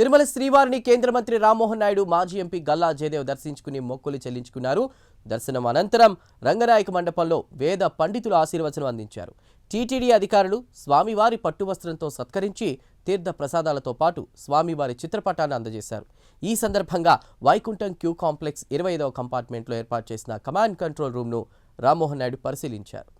తిరుమల శ్రీవారిని కేంద్ర మంత్రి రామ్మోహన్ నాయుడు మాజీ ఎంపీ గల్లా జయదేవ్ దర్శించుకుని మొక్కులు చెల్లించుకున్నారు. దర్శనం అనంతరం రంగనాయక మండపంలో వేద పండితులు ఆశీర్వచనం అందించారు. టీటీడీ అధికారులు స్వామివారి పట్టువస్త్రంతో సత్కరించి తీర్థ ప్రసాదాలతో పాటు స్వామివారి చిత్రపటాన్ని అందజేశారు. ఈ సందర్భంగా వైకుంఠం క్యూ కాంప్లెక్స్ ఇరవై ఐదవ కంపార్ట్మెంట్లో ఏర్పాటు చేసిన కమాండ్ కంట్రోల్ రూమ్ను రామ్మోహన్ నాయుడు పరిశీలించారు.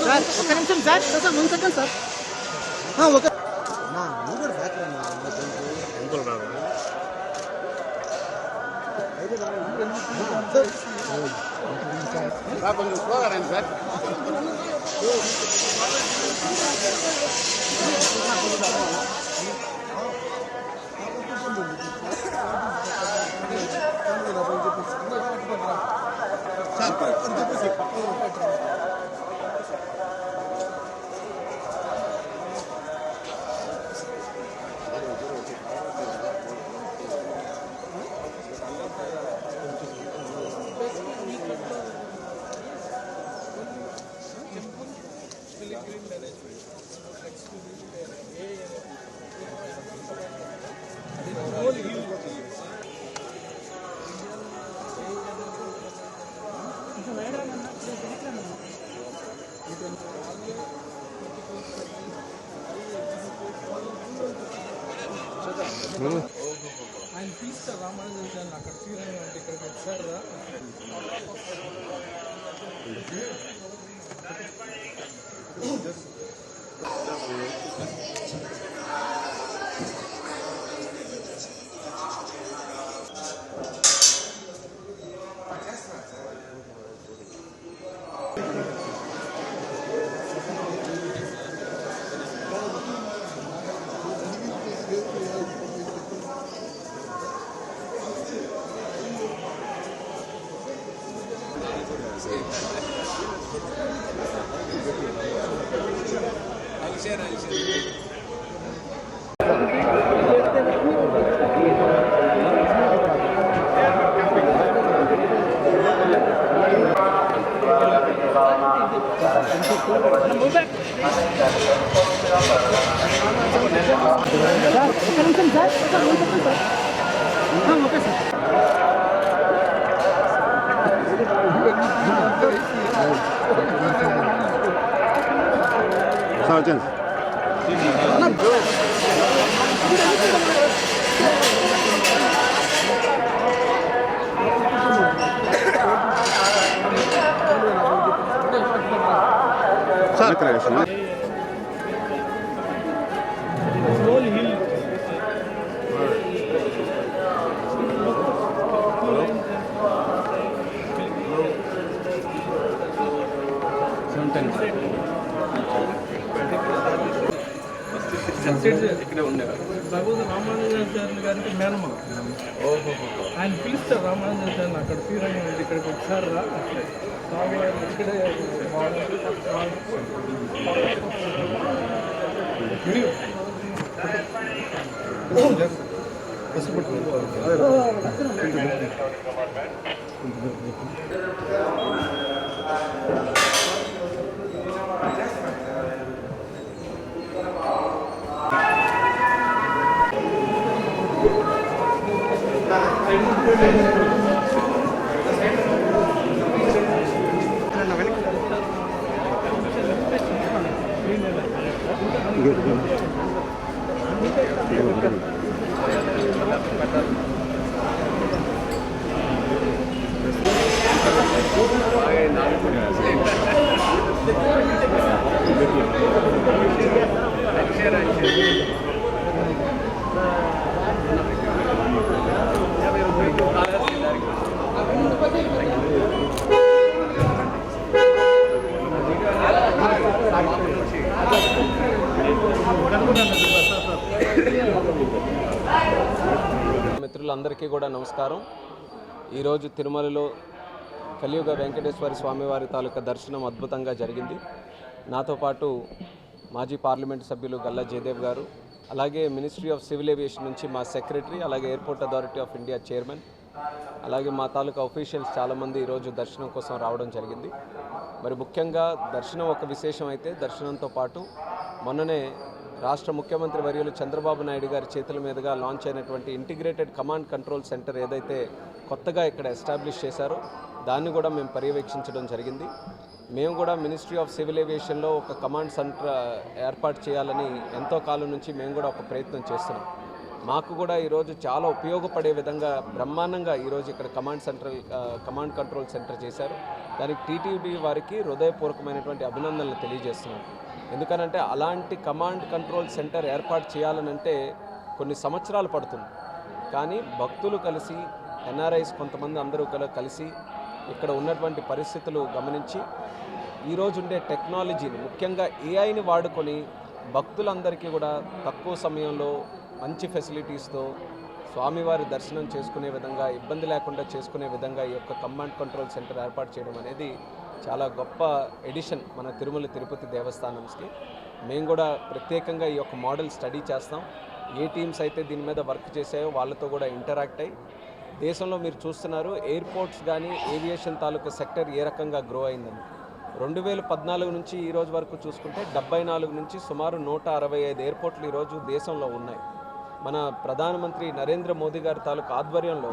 సార్ ఒక్క నిమిషం sir sir one second sir ఆ, tyle będzie puszki. No, chyba gra. Tak, będzie puszki. ఆయన పిలుస్తారు రామానుజన్ సార్ అక్కడ శ్రీరంగం అంటే ఇక్కడికి వచ్చారు రా Move back. 啥？那肯定是。భగవద్ రామానుజన్ సార్ గారికి మేనమ్మ ఆయన పిలుస్తారు రామానుజన్ సార్ అక్కడ శ్రీరంగం అంటే ఇక్కడికి వచ్చారు రా స్వామి వారు ఇక్కడే అందరికీ కూడా నమస్కారం. ఈరోజు తిరుమలలో కలియుగ వెంకటేశ్వర స్వామివారి తాలూకా దర్శనం అద్భుతంగా జరిగింది. నాతో పాటు మాజీ పార్లమెంట్ సభ్యులు గల్లా జయదేవ్ గారు అలాగే మినిస్ట్రీ ఆఫ్ సివిల్ ఏవియేషన్ నుంచి మా సెక్రటరీ అలాగే airport authority of India chairman అలాగే మా తాలూకా అఫీషియల్స్ చాలామంది ఈరోజు దర్శనం కోసం రావడం జరిగింది. మరి ముఖ్యంగా దర్శనం ఒక విశేషం అయితే దర్శనంతో పాటు మొన్ననే రాష్ట్ర ముఖ్యమంత్రి వర్యులు చంద్రబాబు నాయుడు గారి చేతుల మీదుగా లాంచ్ అయినటువంటి ఇంటిగ్రేటెడ్ కమాండ్ కంట్రోల్ సెంటర్ ఏదైతే కొత్తగా ఇక్కడ ఎస్టాబ్లిష్ చేశారో దాన్ని కూడా మేము పర్యవేక్షించడం జరిగింది. మేము కూడా మినిస్ట్రీ ఆఫ్ సివిల్ ఏవియేషన్లో ఒక కమాండ్ సెంటర్ ఏర్పాటు చేయాలని ఎంతో కాలం నుంచి మేము కూడా ఒక ప్రయత్నం చేస్తున్నాం. మాకు కూడా ఈరోజు చాలా ఉపయోగపడే విధంగా బ్రహ్మాండంగా ఈరోజు ఇక్కడ command central command control centre చేశారు. దానికి టీటీడీ వారికి హృదయపూర్వకమైనటువంటి అభినందనలు తెలియజేస్తున్నాను. ఎందుకనంటే అలాంటి కమాండ్ కంట్రోల్ సెంటర్ ఏర్పాటు చేయాలనంటే కొన్ని సంవత్సరాలు పడుతుంది. కానీ భక్తులు కలిసి ఎన్ఆర్ఐస్ కొంతమంది అందరూ కల- కలిసి ఇక్కడ ఉన్నటువంటి పరిస్థితులు గమనించి ఈరోజు ఉండే టెక్నాలజీని ముఖ్యంగా ఏఐని వాడుకొని భక్తులందరికీ కూడా తక్కువ సమయంలో మంచి ఫెసిలిటీస్తో స్వామివారి దర్శనం చేసుకునే విధంగా ఇబ్బంది లేకుండా చేసుకునే విధంగా ఈ యొక్క కమాండ్ కంట్రోల్ సెంటర్ ఏర్పాటు చేయడం అనేది చాలా గొప్ప ఎడిషన్ మన తిరుమల తిరుపతి దేవస్థానంకి. మేము కూడా ప్రత్యేకంగా ఈ యొక్క మోడల్ స్టడీ చేస్తాం. ఏ టీమ్స్ అయితే దీని మీద వర్క్ చేసాయో వాళ్ళతో కూడా ఇంటరాక్ట్ అయ్యి దేశంలో మీరు చూస్తున్నారు ఎయిర్పోర్ట్స్ కానీ ఏవియేషన్ తాలూకా సెక్టర్ ఏ రకంగా గ్రో అయిందని. రెండు వేల పద్నాలుగు నుంచి ఈ రోజు వరకు చూసుకుంటే డెబ్బై నాలుగు నుంచి సుమారు నూట అరవై ఐదు ఎయిర్పోర్ట్లు ఈరోజు దేశంలో ఉన్నాయి. మన ప్రధానమంత్రి నరేంద్ర మోదీ గారి తాలూకా ఆధ్వర్యంలో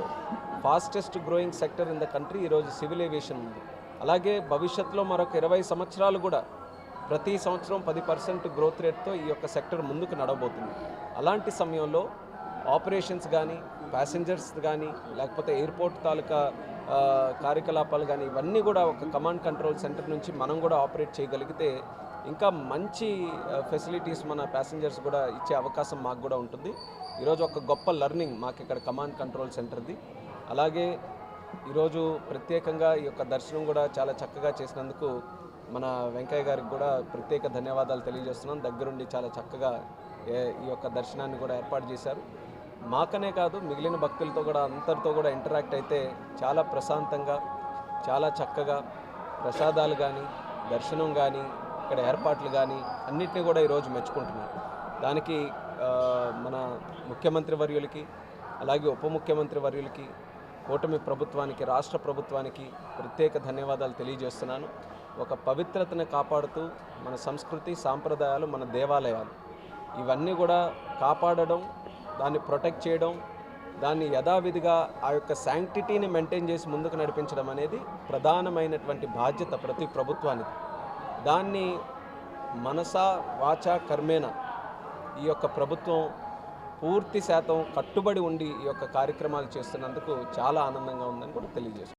fastest growing sector in the country ఈరోజు సివిల్ ఏవియేషన్ ఉంది. అలాగే భవిష్యత్తులో మరొక ఇరవై సంవత్సరాలు కూడా ప్రతి సంవత్సరం పది పర్సెంట్ గ్రోత్ రేట్తో ఈ యొక్క సెక్టర్ ముందుకు నడవబోతుంది. అలాంటి సమయంలో ఆపరేషన్స్ కానీ ప్యాసింజర్స్ కానీ లేకపోతే ఎయిర్పోర్ట్ తాలూకా కార్యకలాపాలు కానీ ఇవన్నీ కూడా ఒక కమాండ్ కంట్రోల్ సెంటర్ నుంచి మనం కూడా ఆపరేట్ చేయగలిగితే ఇంకా మంచి ఫెసిలిటీస్ మన ప్యాసింజర్స్ కూడా ఇచ్చే అవకాశం మాకు కూడా ఉంటుంది. ఈరోజు ఒక గొప్ప లెర్నింగ్ మాకు ఇక్కడ కమాండ్ కంట్రోల్ సెంటర్ది అలాగే ఈరోజు ప్రత్యేకంగా ఈ యొక్క దర్శనం కూడా చాలా చక్కగా చేసినందుకు మన వెంకయ్య గారికి కూడా ప్రత్యేక ధన్యవాదాలు తెలియజేస్తున్నాం. దగ్గరుండి చాలా చక్కగా ఏ- ఈ యొక్క దర్శనాన్ని కూడా ఏర్పాటు చేశారు. మాకనే కాదు మిగిలిన భక్తులతో కూడా అందరితో కూడా ఇంటరాక్ట్ అయితే చాలా ప్రశాంతంగా చాలా చక్కగా ప్రసాదాలు కానీ దర్శనం కానీ ఇక్కడ ఏర్పాట్లు కానీ అన్నింటినీ కూడా ఈరోజు మెచ్చుకుంటున్నారు. దానికి మన ముఖ్యమంత్రి వర్యులకి అలాగే ఉప ముఖ్యమంత్రి వర్యులకి కూటమి ప్రభుత్వానికి రాష్ట్ర ప్రభుత్వానికి ప్రత్యేక ధన్యవాదాలు తెలియజేస్తున్నాను. ఒక పవిత్రతను కాపాడుతూ మన సంస్కృతి సాంప్రదాయాలు మన దేవాలయాలు ఇవన్నీ కూడా కాపాడడం దాన్ని ప్రొటెక్ట్ చేయడం దాన్ని యథావిధిగా ఆ యొక్క శాంక్టిటీని మెయింటైన్ చేసి ముందుకు నడిపించడం అనేది ప్రధానమైనటువంటి బాధ్యత ప్రతి ప్రభుత్వానికి దాన్ని మనసా వాచ కర్మేణ ఈ యొక్క ప్రభుత్వం పూర్తి శాతం కట్టుబడి ఉండి ఈ యొక్క కార్యక్రమాలు చేస్తున్నందుకు చాలా ఆనందంగా ఉందని కూడా తెలియజేస్తుంది